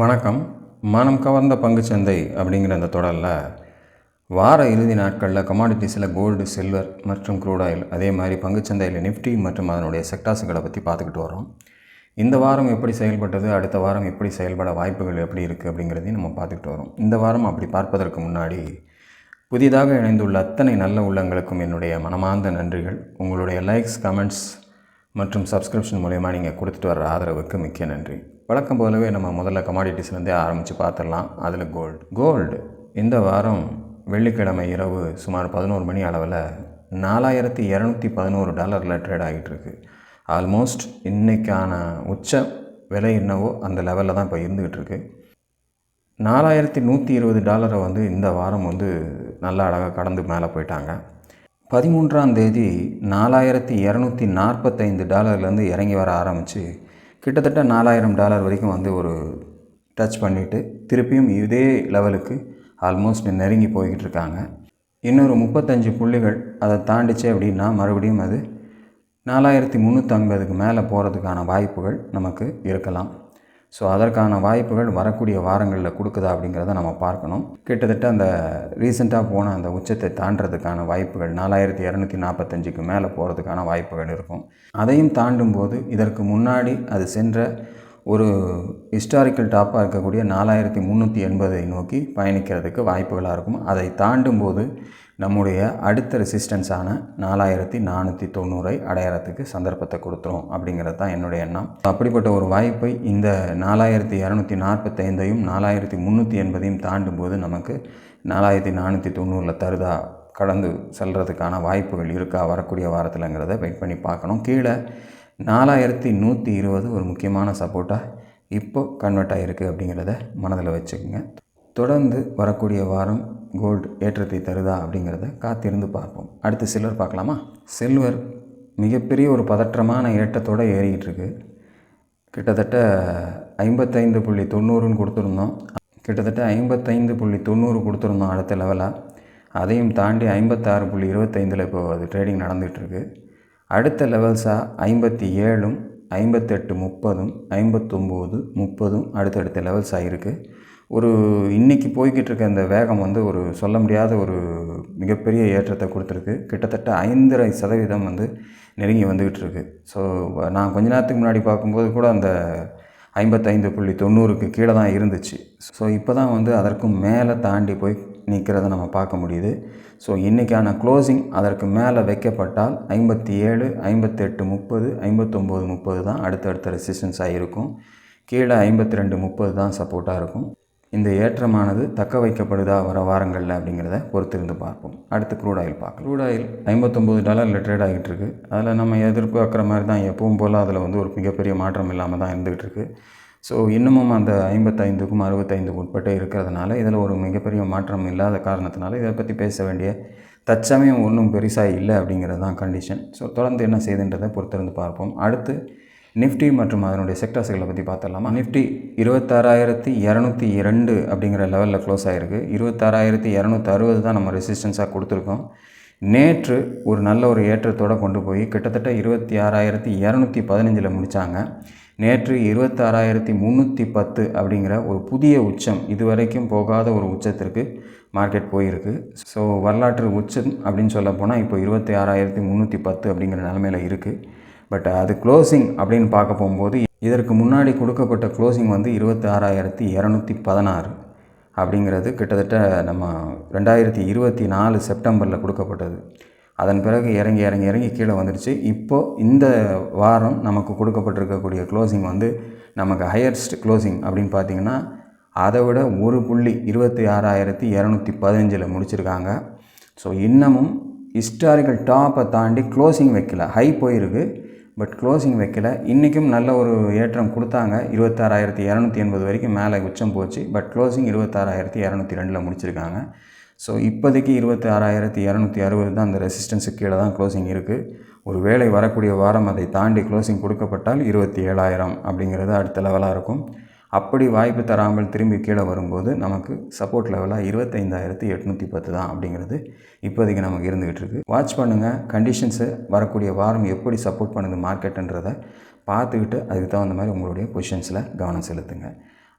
வணக்கம். மனம் கவர்ந்த பங்குச்சந்தை அப்படிங்கிற அந்த தொடரில் வார இறுதி நாட்களில் கமாடிட்டிஸில் கோல்டு சில்வர் மற்றும் க்ரூட் ஆயில் அதே மாதிரி பங்குச்சந்தையில் நிஃப்டி மற்றும் அதனுடைய செக்டாஸுகளை பற்றி பார்த்துக்கிட்டு வரோம் இந்த வாரம் எப்படி செயல்பட்டது அடுத்த வாரம் எப்படி செயல்பட வாய்ப்புகள் எப்படி இருக்குது அப்படிங்கிறதையும் நம்ம பார்த்துக்கிட்டு வரோம் இந்த வாரம் அப்படி பார்ப்பதற்கு முன்னாடி புதிதாக இணைந்துள்ள அத்தனை நல்ல உள்ளங்களுக்கும் என்னுடைய மனமார்ந்த நன்றிகள். உங்களுடைய லைக்ஸ் கமெண்ட்ஸ் மற்றும் சப்ஸ்கிரிப்ஷன் மூலயமா நீங்கள் கொடுத்துட்டு வர ஆதரவுக்கு மிக்க நன்றி. வழக்கம் போலவே நம்ம முதல்ல கமாடிட்டிஸ்லேருந்தே ஆரம்பித்து பார்த்துடலாம். அதில் கோல்டு கோல்டு இந்த வாரம் வெள்ளிக்கிழமை இரவு சுமார் பதினோரு மணி அளவில் நாலாயிரத்தி இரநூத்தி பதினோரு டாலரில் ட்ரேட் ஆகிட்டு இருக்கு. ஆல்மோஸ்ட் இன்றைக்கான உச்ச விலை என்னவோ அந்த லெவலில் தான் இப்போ இருந்துக்கிட்டு இருக்கு. நாலாயிரத்தி நூற்றி இருபது டாலரை வந்து இந்த வாரம் வந்து நல்லா அழகாக கடந்து மேலே போயிட்டாங்க. பதிமூன்றாம் தேதி நாலாயிரத்தி இரநூத்தி நாற்பத்தைந்து டாலர்லேருந்து இறங்கி வர ஆரம்பித்து கிட்டத்தட்ட நாலாயிரம் டாலர் வரைக்கும் வந்து ஒரு டச் பண்ணிவிட்டு திருப்பியும் இதே லெவலுக்கு ஆல்மோஸ்ட் நெருங்கி போய்கிட்டு இருக்காங்க. இன்னொரு முப்பத்தஞ்சு புள்ளிகள் அதை தாண்டிச்சு அப்படின்னா மறுபடியும் அது நாலாயிரத்தி முந்நூற்றம்பதுக்கு மேலே போகிறதுக்கான வாய்ப்புகள் நமக்கு இருக்கலாம். ஸோ அதற்கான வாய்ப்புகள் வரக்கூடிய வாரங்களில் கொடுக்குதா அப்படிங்கிறத நம்ம பார்க்கணும். கிட்டத்தட்ட அந்த ரீசெண்டாக போன அந்த உச்சத்தை தாண்டதுக்கான வாய்ப்புகள் நாலாயிரத்தி இரநூத்தி நாற்பத்தஞ்சுக்கு மேலே போகிறதுக்கான வாய்ப்புகள் இருக்கும். அதையும் தாண்டும் போது இதற்கு முன்னாடி அது சென்ற ஒரு ஹிஸ்டாரிக்கல் டாப்பாக இருக்கக்கூடிய நாலாயிரத்தி முந்நூற்றி எண்பதை நோக்கி பயணிக்கிறதுக்கு வாய்ப்புகளாக இருக்கும். அதை தாண்டும் போது நம்முடைய அடுத்த ரெசிஸ்டன்ஸான நாலாயிரத்தி நானூற்றி தொண்ணூறை அடையாளத்துக்கு சந்தர்ப்பத்தை கொடுத்துரும் அப்படிங்கிறது தான் என்னுடைய எண்ணம். அப்படிப்பட்ட ஒரு வாய்ப்பை இந்த நாலாயிரத்தி இரநூத்தி நாற்பத்தைந்தையும் நாலாயிரத்தி முந்நூற்றி எண்பதையும் தாண்டும் போது நமக்கு நாலாயிரத்தி நானூற்றி தொண்ணூறில் தருதா? கடந்து செல்கிறதுக்கான வாய்ப்புகள் இருக்கா? வரக்கூடிய வாரத்தில்ங்கிறத வெயிட் பண்ணி பார்க்கணும். கீழே நாலாயிரத்தி நூற்றி இருபது ஒரு முக்கியமான சப்போர்ட்டாக இப்போ கன்வெர்ட் ஆகிருக்கு அப்படிங்கிறத மனதில் வச்சுக்கோங்க. தொடர்ந்து வரக்கூடிய வாரம் கோல்டு ஏற்றத்தை தருதா அப்படிங்கிறத காத்திருந்து பார்ப்போம். அடுத்து சில்வர் பார்க்கலாமா? சில்வர் மிகப்பெரிய ஒரு பதற்றமான ஏற்றத்தோடு ஏறிக்கிட்டு இருக்கு கிட்டத்தட்ட ஐம்பத்தைந்து புள்ளி தொண்ணூறுன்னு கொடுத்துருந்தோம். கிட்டத்தட்ட ஐம்பத்தைந்து புள்ளி தொண்ணூறு கொடுத்துருந்தோம் அடுத்த லெவலாக அதையும் தாண்டி ஐம்பத்தாறு புள்ளி இருபத்தைந்தில் இப்போ அது ட்ரேடிங் நடந்துகிட்ருக்கு அடுத்த லெவல்ஸாக ஐம்பத்தி ஏழும் ஐம்பத்தெட்டு முப்பதும் ஐம்பத்தொம்போது முப்பதும் அடுத்தடுத்த லெவல்ஸ் ஆகியிருக்கு ஒரு இன்றைக்கி போய்கிட்டு இருக்க இந்த வேகம் வந்து ஒரு சொல்ல முடியாத ஒரு மிகப்பெரிய ஏற்றத்தை கொடுத்துருக்கு. கிட்டத்தட்ட ஐந்தரை சதவீதம் வந்து நெருங்கி வந்துக்கிட்டு இருக்கு ஸோ நான் கொஞ்ச நேரத்துக்கு முன்னாடி பார்க்கும்போது கூட அந்த ஐம்பத்தைந்து புள்ளி தொண்ணூறுக்கு கீழே தான் இருந்துச்சு. ஸோ இப்போ தான் வந்து அதற்கும் மேலே தாண்டி போய் நிற்கிறத நம்ம பார்க்க முடியுது. ஸோ இன்றைக்கான க்ளோசிங் அதற்கு மேலே வைக்கப்பட்டால் ஐம்பத்தி ஏழு ஐம்பத்தெட்டு முப்பது ஐம்பத்தொம்போது முப்பது தான் அடுத்தடுத்த ரெசிஸ்டன்ஸாக இருக்கும் கீழே ஐம்பத்தி ரெண்டு முப்பது தான் சப்போர்ட்டாக இருக்கும். இந்த ஏற்றமானது தக்க வைக்கப்படுதா வர வாரங்களில் அப்படிங்கிறத பொறுத்திருந்து பார்ப்போம். அடுத்து க்ரூட் ஆயில் பார்க்கலாம். க்ரூட் ஆயில் ஐம்பத்தொம்போது டாலரில் ட்ரேட் ஆகிட்டு இருக்கு அதில் நம்ம எதிர்பார்க்குற மாதிரி தான் எப்பவும் போல் அதில் வந்து ஒரு மிகப்பெரிய மாற்றம் இல்லாமல் தான் இருந்துகிட்டு இருக்கு ஸோ இன்னமும் அந்த ஐம்பத்தைந்துக்கும் அறுபத்தைந்துக்கும் உட்பட்டு இருக்கிறதுனால இதில் ஒரு மிகப்பெரிய மாற்றம் இல்லாத காரணத்தினால இதை பற்றி பேச வேண்டிய தற்சமயம் ஒன்றும் பெருசாக இல்லை அப்படிங்கிறது தான் கண்டிஷன் ஸோ தொடர்ந்து என்ன செய்துன்றதை பொறுத்திருந்து பார்ப்போம். அடுத்து நிஃப்டி மற்றும் அதனுடைய செக்டர்ஸுகளை பற்றி பார்த்துடலாமா? நிஃப்டி இருபத்தாறாயிரத்தி இரநூத்தி இரண்டு அப்படிங்கிற லெவலில் க்ளோஸ் ஆகிருக்கு இருபத்தாறாயிரத்தி இரநூத்தி அறுபது தான் நம்ம ரெசிஸ்டன்ஸாக கொடுத்துருக்கோம். நேற்று ஒரு நல்ல ஒரு ஏற்றத்தோடு கொண்டு போய் கிட்டத்தட்ட இருபத்தி ஆறாயிரத்தி இரநூத்தி பதினஞ்சில் முடித்தாங்க நேற்று இருபத்தாறாயிரத்தி முந்நூற்றி பத்து அப்படிங்கிற ஒரு புதிய உச்சம் இதுவரைக்கும் போகாத ஒரு உச்சத்திற்கு மார்க்கெட் போயிருக்கு. ஸோ வரலாற்று உச்சம் அப்படின்னு சொல்ல போனால் இப்போ இருபத்தி ஆறாயிரத்தி முந்நூற்றி பத்து அப்படிங்கிற நிலமையில் இருக்குது பட் அது க்ளோசிங் அப்படின்னு பார்க்க போகும்போது இதற்கு முன்னாடி கொடுக்கப்பட்ட க்ளோசிங் வந்து இருபத்தி ஆறாயிரத்தி இரநூத்தி பதினாறு அப்படிங்கிறது கிட்டத்தட்ட நம்ம ரெண்டாயிரத்தி இருபத்தி நாலு செப்டம்பரில் கொடுக்கப்பட்டது. அதன் பிறகு இறங்கி இறங்கி இறங்கி கீழே வந்துடுச்சு. இப்போது இந்த வாரம் நமக்கு கொடுக்கப்பட்டிருக்கக்கூடிய க்ளோசிங் வந்து நமக்கு ஹையஸ்ட் க்ளோசிங் அப்படின்னு பார்த்திங்கன்னா அதை விட ஒரு புள்ளி இருபத்தி ஆறாயிரத்தி இரநூத்தி பதினஞ்சில் முடிச்சிருக்காங்க. ஸோ இன்னமும் ஹிஸ்டாரிக்கல் டாப்பை தாண்டி க்ளோசிங் வைக்கல. ஹை போயிருக்கு. பட் க்ளோசிங் வைக்கல. இன்றைக்கும் நல்ல ஒரு ஏற்றம் கொடுத்தாங்க. இருபத்தாறாயிரத்தி இரநூத்தி எண்பது வரைக்கும் மேலே உச்சம் போச்சு. பட் க்ளோசிங் இருபத்தாறாயிரத்தி இரநூத்தி ரெண்டில் முடிச்சிருக்காங்க. ஸோ இப்போதைக்கு இருபத்தி ஆறாயிரத்தி இரநூத்தி அறுபது தான் அந்த ரெசிஸ்டன்ஸுக்கு கீழே தான் க்ளோசிங் இருக்குது ஒரு வேலை வரக்கூடிய வாரம் அதை தாண்டி க்ளோசிங் கொடுக்கப்பட்டால் இருபத்தி ஏழாயிரம் அப்படிங்கிறது அடுத்த லெவலாக இருக்கும். அப்படி வாய்ப்பு தராமல் திரும்பி கீழே வரும்போது நமக்கு சப்போர்ட் லெவலாக இருபத்தைந்தாயிரத்தி எட்நூற்றி பத்து தான் அப்படிங்கிறது இப்போதைக்கு நமக்கு இருந்துகிட்டு இருக்குது வாட்ச் பண்ணுங்கள் கண்டிஷன்ஸு வரக்கூடிய வாரம் எப்படி சப்போர்ட் பண்ணுது மார்க்கெட்டுன்றதை பார்த்துக்கிட்டு அதுக்கு தகுந்த மாதிரி உங்களுடைய பொசிஷன்ஸில் கவனம் செலுத்துங்க.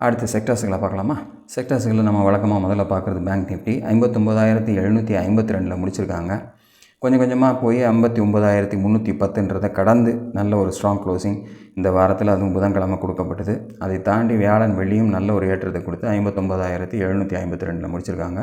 அடுத்து செக்டர்ஸுகளை பார்க்கலாமா? செக்டர்ஸுகளை நம்ம வழக்கமாக முதல்ல பார்க்குறது பேங்க் நிஃப்டி ஐம்பத்தொம்போதாயிரத்தி எழுநூற்றி ஐம்பத்தி ரெண்டில் முடிச்சிருக்காங்க. கொஞ்சம் கொஞ்சமாக போய் ஐம்பத்தி ஒம்பதாயிரத்தி முந்நூற்றி பத்துன்றதை கடந்து நல்ல ஒரு ஸ்ட்ராங் க்ளோசிங் இந்த வாரத்தில் அதுவும் புதன்கிழமை கொடுக்கப்பட்டது. அதை தாண்டி வியாழன் வெள்ளியும் நல்ல ஒரு ஏற்றத்தை கொடுத்து ஐம்பத்தொம்பதாயிரத்தி எழுநூற்றி ஐம்பத்தி ரெண்டில் முடிச்சிருக்காங்க.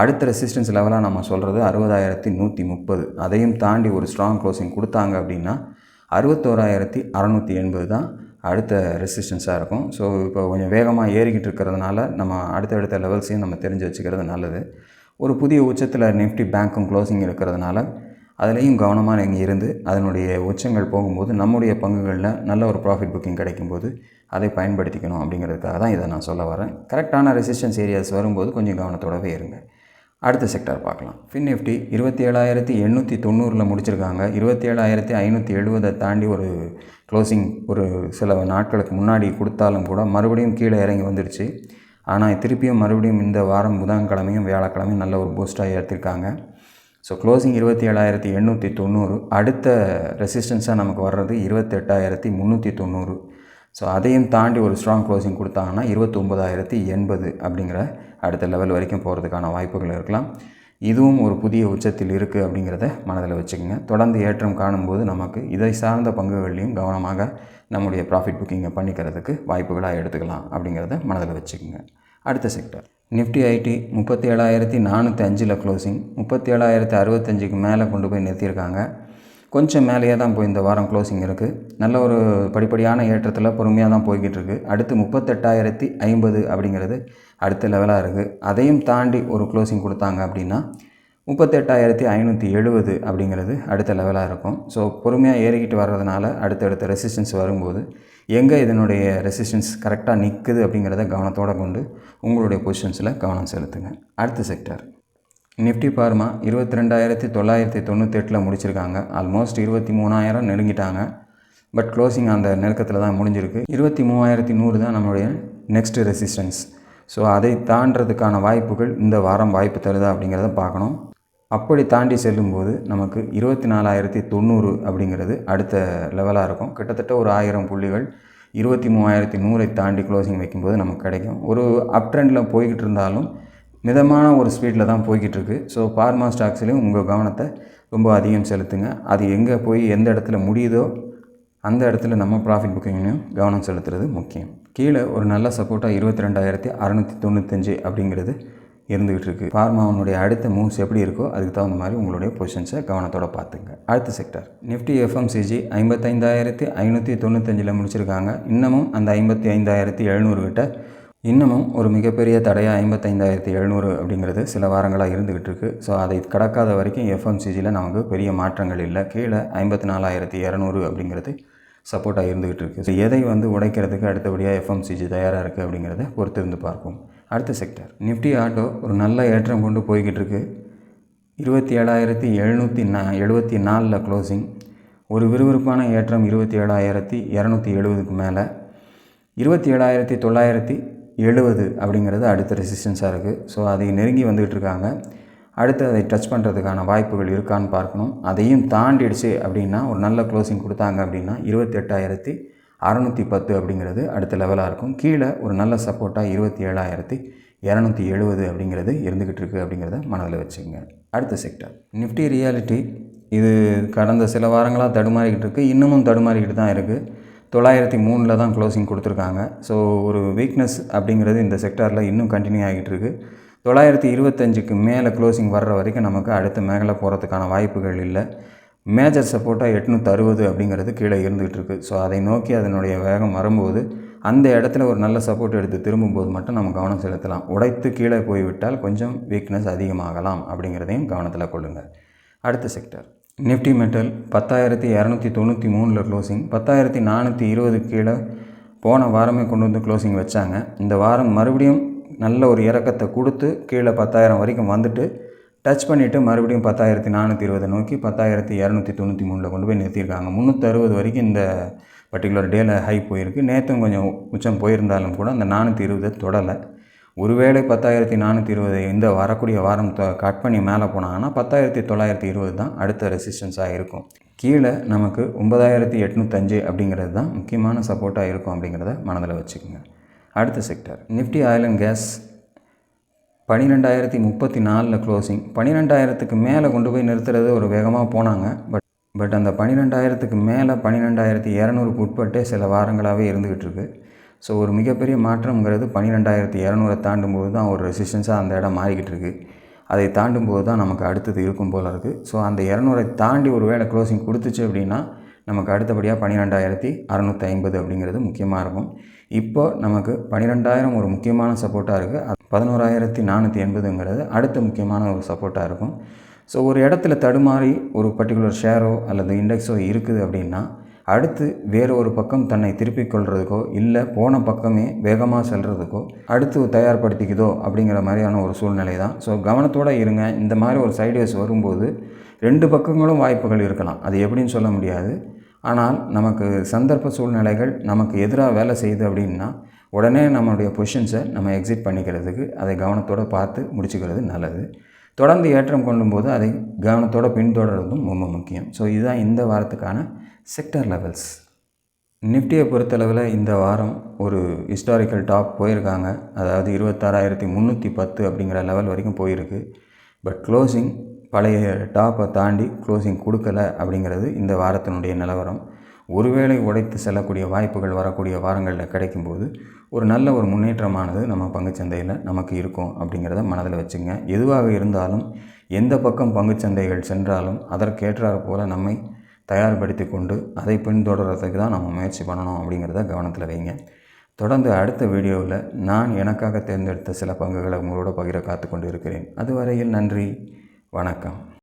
அடுத்த ரெசிஸ்டன்ஸ் லெவலாக நம்ம சொல்கிறது அறுபதாயிரத்தி நூற்றி முப்பது. அதையும் தாண்டி ஒரு ஸ்ட்ராங் க்ளோசிங் கொடுத்தாங்க அப்படின்னா அறுபத்தோராயிரத்தி அறநூற்றி எண்பது தான் அடுத்த ரெசிஸ்டன்ஸாக இருக்கும். ஸோ இப்போ கொஞ்சம் வேகமாக ஏறிக்கிட்டு இருக்கிறதுனால நம்ம அடுத்தடுத்த லெவல்ஸையும் நம்ம தெரிஞ்சு வச்சுக்கிறது நல்லது. ஒரு புதிய உச்சத்தில் நிஃப்டி பேங்க்கும் க்ளோசிங் இருக்கிறதுனால அதுலேயும் கவனமாக நீங்கள் இருந்து அதனுடைய உச்சங்கள் போகும்போது நம்முடைய பங்குகளில் நல்ல ஒரு ப்ராஃபிட் புக்கிங் கிடைக்கும்போது அதை பயன்படுத்திக்கணும் அப்படிங்கிறதுக்காக தான் இதை நான் சொல்ல வரேன். கரெக்டான ரெசிஸ்டன்ஸ் ஏரியாஸ் வரும்போது கொஞ்சம் கவனத்தோடவே இருங்க. அடுத்த செக்டார் பார்க்கலாம். ஃபின் நிஃப்டி இருபத்தி ஏழாயிரத்தி எண்ணூற்றி தொண்ணூறில் முடிச்சிருக்காங்க. இருபத்தி ஏழாயிரத்தி ஐநூற்றி எழுபதை தாண்டி ஒரு க்ளோசிங் ஒரு சில நாட்களுக்கு முன்னாடி கொடுத்தாலும் கூட மறுபடியும் கீழே இறங்கி வந்துடுச்சு. ஆனால் திருப்பியும் மறுபடியும் இந்த வாரம் புதன்கிழமையும் வியாழக்கிழமையும் நல்ல ஒரு பூஸ்டாக ஏற்றிருக்காங்க. ஸோ க்ளோசிங் இருபத்தி ஏழாயிரத்தி எண்ணூற்றி தொண்ணூறு அடுத்த ரெசிஸ்டன்ஸாக நமக்கு வர்றது இருபத்தெட்டாயிரத்தி முந்நூற்றி தொண்ணூறு. ஸோ அதையும் தாண்டி ஒரு ஸ்ட்ராங் க்ளோசிங் கொடுத்தாங்கன்னா இருபத்தொம்போதாயிரத்தி எண்பது அப்படிங்கிற அடுத்த லெவல் வரைக்கும் போகிறதுக்கான வாய்ப்புகள் இருக்கலாம். இதுவும் ஒரு புதிய உச்சத்தில் இருக்குது அப்படிங்கிறத மனதில் வச்சுக்கோங்க. தொடர்ந்து ஏற்றம் காணும்போது நமக்கு இதை சார்ந்த பங்குகள்லையும் கவனமாக நம்முடைய ப்ராஃபிட் புக்கிங்கை பண்ணிக்கிறதுக்கு வாய்ப்புகளாக எடுத்துக்கலாம் அப்படிங்கிறத மனதில் வச்சுக்கோங்க. அடுத்த செக்டர் நிஃப்டி ஐடி முப்பத்தி ஏழாயிரத்தி நானூற்றி அஞ்சில் க்ளோசிங் முப்பத்தி ஏழாயிரத்தி அறுபத்தஞ்சுக்கு மேலே கொண்டு போய் நிறுத்தியிருக்காங்க. கொஞ்சம் மேலேயே தான் போய் இந்த வாரம் க்ளோசிங் இருக்குது நல்ல ஒரு படிப்படியான ஏற்றத்தில் பொறுமையாக தான் போய்கிட்டு இருக்குது அடுத்து முப்பத்தெட்டாயிரத்தி ஐம்பது அப்படிங்கிறது அடுத்த லெவலாக இருக்குது அதையும் தாண்டி ஒரு க்ளோசிங் கொடுத்தாங்க அப்படின்னா முப்பத்தெட்டாயிரத்தி ஐநூற்றி எழுபது அப்படிங்கிறது அடுத்த லெவலாக இருக்கும். ஸோ பொறுமையாக ஏறிக்கிட்டு வர்றதுனால அடுத்தடுத்த ரெசிஸ்டன்ஸ் வரும்போது எங்கே இதனுடைய ரெசிஸ்டன்ஸ் கரெக்டாக நிற்குது அப்படிங்கிறத கவனத்தோடு கொண்டு உங்களுடைய பொசிஷன்ஸில் கவனம் செலுத்துங்க. அடுத்த செக்டர் நிஃப்டி பார்மா இருபத்தி ரெண்டாயிரத்தி தொள்ளாயிரத்தி தொண்ணூத்தெட்டில் முடிச்சிருக்காங்க. ஆல்மோஸ்ட் இருபத்தி மூணாயிரம் நெருங்கிட்டாங்க. பட் க்ளோசிங் அந்த நெருக்கத்தில் தான் முடிஞ்சிருக்கு. இருபத்தி மூவாயிரத்தி நூறு தான் நம்மளுடைய நெக்ஸ்ட் ரெசிஸ்டன்ஸ் ஸோ அதை தாண்டதுக்கான வாய்ப்புகள் இந்த வாரம் வாய்ப்பு தருதா அப்படிங்கிறத பார்க்கணும். அப்படி தாண்டி செல்லும்போது நமக்கு இருபத்தி நாலாயிரத்தி தொண்ணூறு அப்படிங்கிறது அடுத்த லெவலாக இருக்கும். கிட்டத்தட்ட ஒரு ஆயிரம் புள்ளிகள் இருபத்தி மூவாயிரத்தி நூறை தாண்டி க்ளோசிங் வைக்கும்போது நமக்கு கிடைக்கும். ஒரு அப் ட்ரெண்டில் போய்கிட்டு இருந்தாலும் மிதமான ஒரு ஸ்பீடில் தான் போய்கிட்டுருக்கு. ஸோ பார்மா ஸ்டாக்ஸ்லேயும் உங்கள் கவனத்தை ரொம்ப அதிகம் செலுத்துங்க. அது எங்கே போய் எந்த இடத்துல முடியுதோ அந்த இடத்துல நம்ம ப்ராஃபிட் புக்கிங்லையும் கவனம் செலுத்துறது முக்கியம். கீழே ஒரு நல்ல சப்போர்ட்டாக இருபத்தி ரெண்டாயிரத்தி அறநூற்றி தொண்ணூத்தஞ்சு அப்படிங்கிறது இருந்துகிட்டு இருக்குது ஃபார்மாவனுடைய அடுத்த மூவ்ஸ் எப்படி இருக்கோ அதுக்கு தகுந்த மாதிரி உங்களுடைய பொசிஷன்ஸை கவனத்தோட பார்த்துங்க. அடுத்த செக்டர் நிஃப்டி எஃப்எம்சிஜி ஐம்பத்தைந்தாயிரத்தி ஐநூற்றி தொண்ணூத்தஞ்சில் முடிச்சிருக்காங்க. இன்னமும் அந்த ஐம்பத்தி ஐந்தாயிரத்தி எழுநூறு கிட்ட இன்னமும் ஒரு மிகப்பெரிய தடையாக ஐம்பத்தைந்தாயிரத்தி எழுநூறு அப்படிங்கிறது சில வாரங்களாக இருந்துக்கிட்டு இருக்குது ஸோ அதை கடக்காத வரைக்கும் எஃப்எம்சிஜியில் நமக்கு பெரிய மாற்றங்கள் இல்லை. கீழே ஐம்பத்தி நாலாயிரத்தி இரநூறு அப்படிங்கிறது சப்போர்ட்டாக இருந்துக்கிட்டு இருக்குது ஸோ எதை வந்து உடைக்கிறதுக்கு அடுத்தபடியாக எஃப்எம்சிஜி தயாராக இருக்குது அப்படிங்கிறத பொறுத்திருந்து பார்ப்போம். அடுத்த செக்டர் நிஃப்டி ஆட்டோ ஒரு நல்ல ஏற்றம் கொண்டு போய்கிட்டு இருக்கு. இருபத்தி ஏழாயிரத்தி எழுநூற்றி நா எழுபத்தி நாலில் க்ளோசிங் ஒரு விறுவிறுப்பான ஏற்றம் இருபத்தி ஏழாயிரத்தி இரநூத்தி எழுபதுக்கு மேலே. இருபத்தி ஏழாயிரத்தி தொள்ளாயிரத்தி எழுபது அப்படிங்கிறது அடுத்த ரெசிஸ்டன்ஸாக இருக்குது ஸோ அதை நெருங்கி வந்துக்கிட்டு இருக்காங்க. அடுத்து அதை டச் பண்ணுறதுக்கான வாய்ப்புகள் இருக்கான்னு பார்க்கணும். அதையும் தாண்டிடுச்சு அப்படின்னா ஒரு நல்ல க்ளோசிங் கொடுத்தாங்க அப்படின்னா இருபத்தெட்டாயிரத்தி அறநூற்றி பத்து அப்படிங்கிறது அடுத்த லெவலாக இருக்கும். கீழே ஒரு நல்ல சப்போர்ட்டாக இருபத்தி ஏழாயிரத்தி இரநூத்தி எழுபது அப்படிங்கிறது இருந்துக்கிட்டு இருக்குது அப்படிங்கிறத மனதில் வச்சுக்கோங்க. அடுத்த செக்டர் நிஃப்டி ரியாலிட்டி இது கடந்த சில வாரங்களாக தடுமாறிக்கிட்டு இருக்குது இன்னமும் தடுமாறிக்கிட்டு தான் இருக்குது தொள்ளாயிரத்தி மூணில் தான் க்ளோசிங் கொடுத்துருக்காங்க. ஸோ ஒரு வீக்னஸ் அப்படிங்கிறது இந்த செக்டாரில் இன்னும் கண்டினியூ ஆகிட்டு இருக்குது தொள்ளாயிரத்தி இருபத்தஞ்சுக்கு மேலே க்ளோசிங் வர்ற வரைக்கும் நமக்கு அடுத்த மேலே போகிறதுக்கான வாய்ப்புகள் இல்லை. மேஜர் சப்போர்ட்டாக எட்நூற்றி அறுபது அப்படிங்கிறது கீழே இருந்துகிட்டு இருக்குது ஸோ அதை நோக்கி அதனுடைய வேகம் வரும்போது அந்த இடத்துல ஒரு நல்ல சப்போர்ட் எடுத்து திரும்பும்போது மட்டும் நம்ம கவனம் செலுத்தலாம். உடைத்து கீழே போய்விட்டால் கொஞ்சம் வீக்னஸ் அதிகமாகலாம் அப்படிங்கிறதையும் கவனத்தில் கொள்ளுங்கள் அடுத்த செக்டர் நிஃப்டி மெட்டல் பத்தாயிரத்தி இரநூத்தி தொண்ணூற்றி மூணில் க்ளோசிங் பத்தாயிரத்தி நானூற்றி இருபது கீழே போன வாரமே கொண்டு வந்து க்ளோசிங் வச்சாங்க. இந்த வாரம் மறுபடியும் நல்ல ஒரு இறக்கத்தை கொடுத்து கீழே பத்தாயிரம் வரைக்கும் வந்துட்டு டச் பண்ணிவிட்டு மறுபடியும் பத்தாயிரத்தி நானூற்றி இருபதை நோக்கி பத்தாயிரத்தி இரநூத்தி தொண்ணூற்றி மூணில் கொண்டு போய் நிறுத்தியிருக்காங்க. முந்நூற்றி அறுபது வரைக்கும் இந்த பர்டிகுலர் டேயில் ஹை போயிருக்கு. நேற்றும் கொஞ்சம் உச்சம் போயிருந்தாலும் கூட அந்த நானூற்றி இருபதை தொடலை. ஒருவேளை பத்தாயிரத்தி நானூற்றி இருபது இந்த வரக்கூடிய வாரம் கட் பண்ணி மேலே போனாங்கன்னா பத்தாயிரத்தி தொள்ளாயிரத்தி இருபது தான் அடுத்த ரெசிஸ்டன்ஸாக இருக்கும். கீழே நமக்கு ஒன்பதாயிரத்தி எட்நூத்தஞ்சு அப்படிங்கிறது தான் முக்கியமான சப்போர்ட்டாக இருக்கும் அப்படிங்கிறத மனதில் வச்சுக்கோங்க. அடுத்த sector Nifty oil and gas பன்னிரெண்டாயிரத்தி முப்பத்தி நாலில் க்ளோசிங் பன்னிரெண்டாயிரத்துக்கு மேலே கொண்டு போய் நிறுத்துறது ஒரு வேகமாக போனாங்க. பட் பட் அந்த பன்னிரெண்டாயிரத்துக்கு மேலே பன்னிரெண்டாயிரத்தி இரநூறுக்கு உட்பட்டே சில வாரங்களாகவே இருந்துக்கிட்டு இருக்குது ஸோ ஒரு மிகப்பெரிய மாற்றம்ங்கிறது பன்னிரெண்டாயிரத்தி இரநூறை தாண்டும் போது தான் ஒரு ரெசிஸ்டன்ஸாக அந்த இடம் மாறிக்கிட்டு இருக்குது அதை தாண்டும் போது தான் நமக்கு அடுத்தது இருக்கும் போல் இருக்குது ஸோ அந்த இரநூறை தாண்டி ஒரு வேளை க்ளோசிங் கொடுத்துச்சு அப்படின்னா நமக்கு அடுத்தபடியாக பன்னிரெண்டாயிரத்தி அறநூற்றி ஐம்பது அப்படிங்கிறது முக்கியமாக இருக்கும். இப்போ நமக்கு பன்னிரெண்டாயிரம் ஒரு முக்கியமான சப்போர்ட்டாக இருக்குது பதினோராயிரத்தி நானூற்றி எண்பதுங்கிறது அடுத்த முக்கியமான ஒரு சப்போர்ட்டாக இருக்கும். ஸோ ஒரு இடத்துல தடுமாறி ஒரு பர்டிகுலர் ஷேரோ அல்லது இண்டெக்ஸோ இருக்குது அப்படின்னா அடுத்து வேறு ஒரு பக்கம் தன்னை திருப்பிக் கொள்றதுக்கோ இல்லை போன பக்கமே வேகமாக செல்கிறதுக்கோ அடுத்து தயார்படுத்திக்குதோ அப்படிங்கிற மாதிரியான ஒரு சூழ்நிலை தான் ஸோ கவனத்தோடு இருங்க. இந்த மாதிரி ஒரு சைடுவேஸ் வரும்போது ரெண்டு பக்கங்களும் வாய்ப்புகள் இருக்கலாம். அது எப்படின்னு சொல்ல முடியாது. ஆனால் நமக்கு சந்தர்ப்ப சூழ்நிலைகள் நமக்கு எதிராக வேலை செய்யுது அப்படின்னா உடனே நம்மளுடைய பொசிஷன்ஸை நம்ம எக்ஸிட் பண்ணிக்கிறதுக்கு அதை கவனத்தோடு பார்த்து முடிச்சுக்கிறது நல்லது. தொடர்ந்து ஏற்றம் கொள்ளும்போது அதை கவனத்தோடு பின்தொடர்றதும் ரொம்ப முக்கியம். ஸோ இதுதான் இந்த வாரத்துக்கான செக்டர் லெவல்ஸ் நிஃப்டியை பொறுத்தளவில் இந்த வாரம் ஒரு ஹிஸ்டாரிக்கல் டாப் போயிருக்காங்க. அதாவது இருபத்தாறாயிரத்தி முந்நூற்றி பத்து அப்படிங்கிற லெவல் வரைக்கும் போயிருக்கு. பட் க்ளோசிங் பழைய டாப்பை தாண்டி க்ளோசிங் கொடுக்கல அப்படிங்கிறது இந்த வாரத்தினுடைய நிலவரம். ஒருவேளை உடைத்து செல்லக்கூடிய வாய்ப்புகள் வரக்கூடிய வாரங்களில் கிடைக்கும்போது ஒரு நல்ல ஒரு முன்னேற்றமானது நம்ம பங்குச்சந்தையில் நமக்கு இருக்கும் அப்படிங்கிறத மனதில் வச்சுங்க. எதுவாக இருந்தாலும் எந்த பக்கம் பங்குச்சந்தைகள் சென்றாலும் அதற்கேற்றாறு போல் நம்மை தயார்படுத்தி கொண்டு அதை பின்தொடர்கிறதுக்கு தான் நம்ம முயற்சி பண்ணணும் அப்படிங்கிறத கவனத்தில் வைங்க. தொடர்ந்து அடுத்த வீடியோவில் நான் எனக்காக தேர்ந்தெடுத்த சில பங்குகளை உங்களோட பகிர காத்து கொண்டு இருக்கிறேன் அதுவரையில் நன்றி வணக்கம்.